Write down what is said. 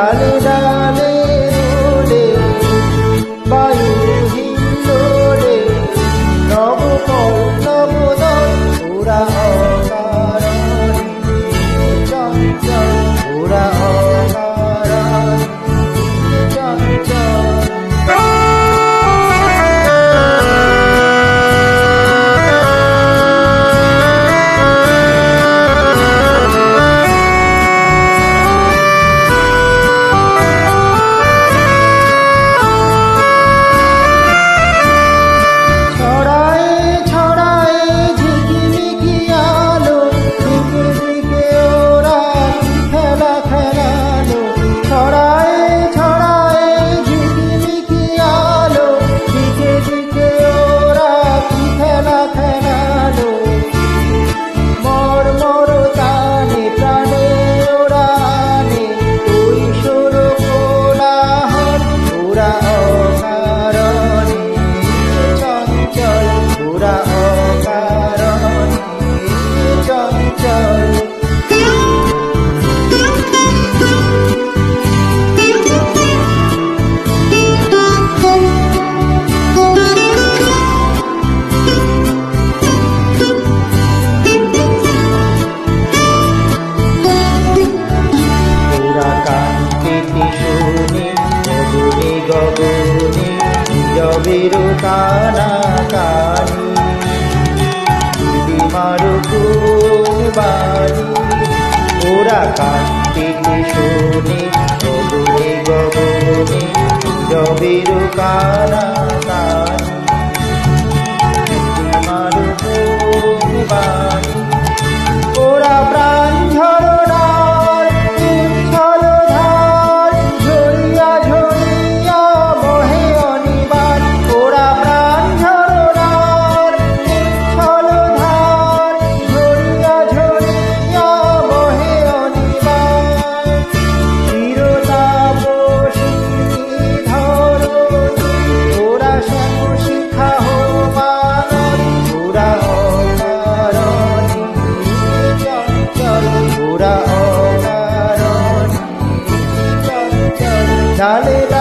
Dali রবিরু কানা কানি মারু কোন বাড়ি ওরা কান্দিতে শুনি গগনে গগনে রবিরু কানা dale, dale.